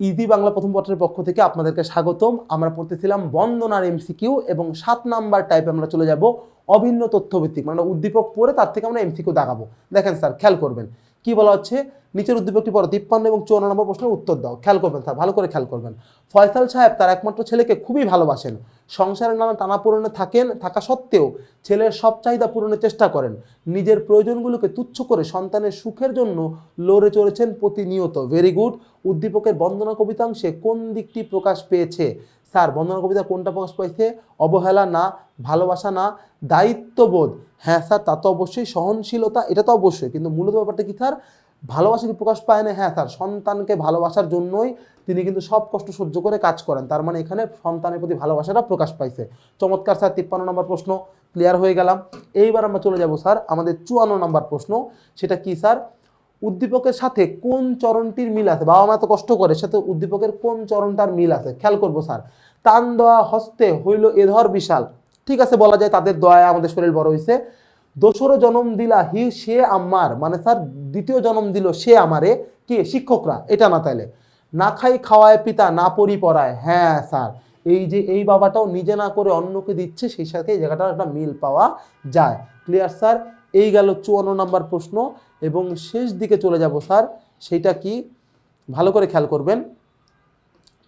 Easy Bangla প্রথম পত্রের পক্ষ থেকে আপনাদেরকে স্বাগতম। আমরা পড়তেছিলাম বন্দনার এমসিকিউ এবং সাত নাম্বার টাইপে আমরা চলে যাব অভিন্ন তথ্যভিত্তিক মানে উদ্দীপক পরে তার থেকে আমরা এমসিকিউ দেখাবো। দেখেন স্যার খেয়াল করবেন। কি বলা হচ্ছে? নিচের উদ্দীপকটি পড়ো, তিপ্পান্ন এবং চুয়ান্ন নম্বর প্রশ্নের উত্তর দাও। খেয়াল করবেন স্যার, ভালো করে খেয়াল করবেন। ফয়সাল সাহেব তার একমাত্র ছেলেকে খুবই ভালোবাসেন। সংসারে নানা টানাপোড়েনে থাকেন, থাকা সত্ত্বেও ছেলের সব চাহিদা পূরণের চেষ্টা করেন। নিজের প্রয়োজনগুলোকে তুচ্ছ করে সন্তানের সুখের জন্য লড়ে চলেছেন প্রতিনিয়ত। ভেরি গুড উদ্দীপকের বন্দনা কবিতাংশে কোন দিকটি প্রকাশ পেয়েছে? স্যার, বন্দনা কবিতা কোনটা প্রকাশ পাইছে? অবহেলা না, ভালোবাসা না, দায়িত্ববোধ। হ্যাঁ স্যার, তা তো অবশ্যই, সহনশীলতা, এটা তো অবশ্যই। কিন্তু মূলত ব্যাপারটা কি স্যার? ভালোবাসা কি প্রকাশ পায় না? হ্যাঁ স্যার, সন্তানকে ভালোবাসার জন্যই তিনি কিন্তু সব কষ্ট সহ্য করে কাজ করেন। তার মানে এখানে সন্তানের প্রতি ভালোবাসাটা প্রকাশ পাইছে। চমৎকার স্যার, তিপ্পান্ন নম্বর প্রশ্ন ক্লিয়ার হয়ে গেলাম। এইবার আমরা চলে যাব স্যার, আমাদের চুয়ান্ন নম্বর প্রশ্ন। সেটা কি স্যার? উদ্দীপকের সাথে কোন চরণটির মিল আছে? বাবা মা তো কষ্ট করে সাথে উদ্দীপকের কোন চরণটার মিল আছে? খেয়াল করব স্যার। তান, দয়া, হস্তে হইল এধর বিশাল। ঠিক আছে, বলা যায় তাদের দয়া আমাদের শরীর বড় হয়েছে দোসরো জন্ম দিলা হি, সে আমার। মানে স্যার, দ্বিতীয় জন্ম দিল সে আমারে। কি? শিক্ষকরা। এটা না তাইলে। না খাই খাওয়ায় পিতা, না পড়ি পড়ায় হ্যাঁ স্যার। এই যে এই বাবাটাও নিজে না করে অন্যকে দিচ্ছে, সেই সাথে এই জায়গাটার একটা মিল পাওয়া যায়। Clear sir? এই গেল চুয়ান্ন নম্বর প্রশ্ন। এবং শেষ দিকে চলে যাব, স্যার। সেইটা কি? ভালো করে খেয়াল করবেন।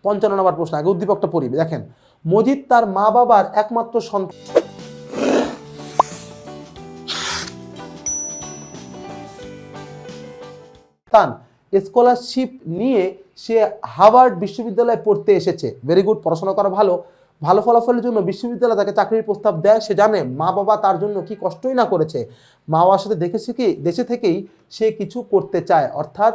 পঞ্চান্ন নম্বর প্রশ্ন, আগে উদ্দীপকটা পড়ি, দেখেন। মজিদ তার মা বাবার একমাত্র সন্তান। সন্তান স্কলারশিপ নিয়ে সে হার্ভার্ড বিশ্ববিদ্যালয়ে পড়তে এসেছে। ভেরি গুড পড়াশোনা করা ভালো। ভালো ফলাফলের জন্য বিশ্ববিদ্যালয় তাকে চাকরির প্রস্তাব দেয়, সে জানে মা বাবা তার জন্য কি কষ্টই না করেছে। মা বাবার সাথে দেখেছে কি, দেশে থেকেই সে কিছু করতে চায়। অর্থাৎ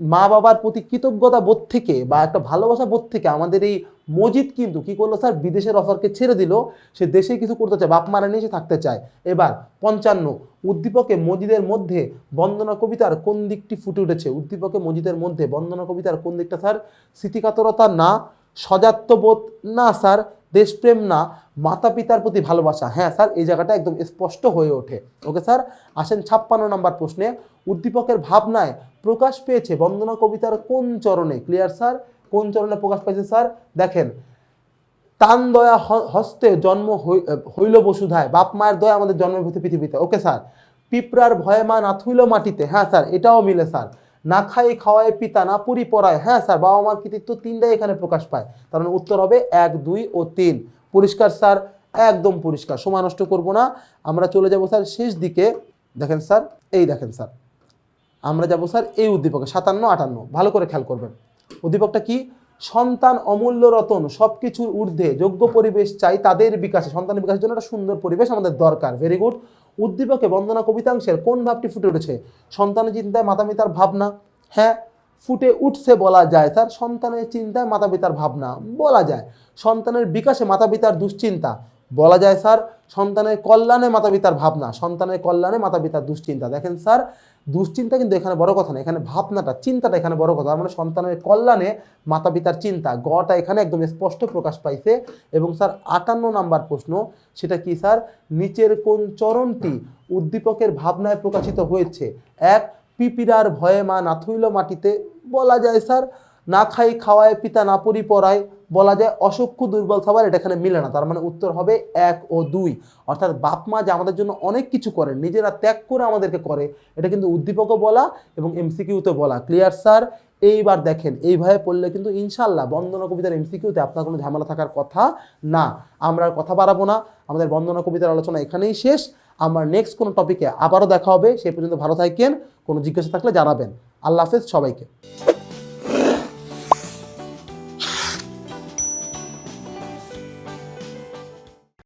মা বাবার প্রতি কৃতজ্ঞতা বোধ থেকে বা একটা ভালোবাসা বোধ থেকে আমাদের এই মজিদ কিন্তু কি করল স্যার? বিদেশের অফারকে ছেড়ে দিল। সে দেশে কিছু করতে চায়, বাপ মারা নিয়ে সে থাকতে চায়। এবার পঞ্চান্ন, উদ্দীপকে মজিদের মধ্যে বন্দনা কবিতার কোন দিকটি ফুটে উঠেছে? উদ্দীপকে মজিদের মধ্যে বন্দনা কবিতার কোন দিকটা স্যার? স্মৃতিকাতরতা না সজাত্যবোধ না স্যার? দেশপ্রেম না মাতা পিতার প্রতি ভালোবাসা। হ্যাঁ স্যার, এই জায়গাটা একদম স্পষ্ট হয়ে ওঠে। ওকে, স্যার, আসেন ছাপ্পান্ন নম্বর প্রশ্নে। উদ্দীপকের ভাবনায় প্রকাশ পেয়েছে বন্দনা কবিতার কোন চরণে? Clear sir? কোন চরণে প্রকাশ পেয়েছে, স্যার? দেখেন তান দয়া হস্তে জন্ম হই- হইল বসুধায়। বাপ মায়ের দয়া আমাদের জন্মভূতি পৃথিবীতে। ওকে, স্যার, পিঁপড়ার ভয়ে মা না থুইল মাটিতে। হ্যাঁ স্যার, এটাও মিলে, স্যার। না খাই, খাওয়ায়, পিতা না পুরি পড়ায় হ্যাঁ স্যার, বাবা মার কৃতিত্ব তিনটাই এখানে প্রকাশ পায়। তার মানে উত্তর হবে এক, দুই ও তিন। পরিষ্কার স্যার, একদম পরিষ্কার। সময় নষ্ট করব না। আমরা চলে যাব স্যার শেষ দিকে। দেখেন স্যার, এই দেখেন স্যার। আমরা যাব স্যার এই উদ্দীপকে, সাতান্ন, আটান্ন। ভালো করে খেয়াল করবেন। উদ্দীপকটা কি? সন্তান অমূল্য রতন সব কিছুর ঊর্ধ্বে, যোগ্য পরিবেশ চাই তাদের বিকাশে। সন্তানের বিকাশের জন্য একটা সুন্দর পরিবেশ আমাদের দরকার। ভেরি গুড উদ্দীপকে বন্দনা কবিতাংশের কোন ভাবটি ফুটে উঠেছে? সন্তানের চিন্তায় মাতাপিতার ভাবনা? হ্যাঁ ফুটে উঠছে বলা যায়, স্যার। সন্তানের চিন্তায় মাতাপিতার ভাবনা, বলা যায়। সন্তানের বিকাশে মাতাপিতার দুশ্চিন্তা বলা যায়, স্যার, সন্তানের কল্যাণে মাতা পিতার ভাবনা, সন্তানের কল্যাণে মাতা পিতার দুশ্চিন্তা। দেখেন, স্যার, দুশ্চিন্তা কিন্তু এখানে বড় কথা না, এখানে ভাবনাটা, চিন্তাটা এখানে বড় কথা। মানে সন্তানের কল্যাণে মাতা পিতার চিন্তা গটা এখানে একদম স্পষ্ট প্রকাশ পাইছে। এবং, স্যার, আটান্ন নাম্বার প্রশ্ন, সেটা কি, স্যার? নিচের কোন চরণটি উদ্দীপকের ভাবনায় প্রকাশিত হয়েছে? এক, পিপিরার ভয়ে মা নাথুইল মাটিতে, বলা যায়, স্যার না খাই, খাওয়ায়, পিতা না পরি, পড়ায়, বলা যায় অসক্ষ দুর্বল খাবার এটা এখানে মিলে না। তার মানে উত্তর হবে এক ও দুই। অর্থাৎ বাপ মা যে আমাদের জন্য অনেক কিছু করেন, নিজেরা ত্যাগ করে আমাদেরকে করে, এটা কিন্তু উদ্দীপকও বলা এবং এমসিকিউতে বলা। ক্লিয়ার স্যার এইবার দেখেন এইভাবে পড়লে কিন্তু ইনশাল্লাহ বন্দনা কবিতার এমসিকিউতে আপনার কোনো ঝামেলা থাকার কথা না। আমরা কথা বাড়াবো না। আমাদের বন্দনা কবিতার আলোচনা এখানেই শেষ। আমার নেক্সট কোনো টপিকে আবারও দেখা হবে। সেই পর্যন্ত ভালো থাকেন। কোনো জিজ্ঞাসা থাকলে জানাবেন। আল্লাহ হাফেজ সবাইকে।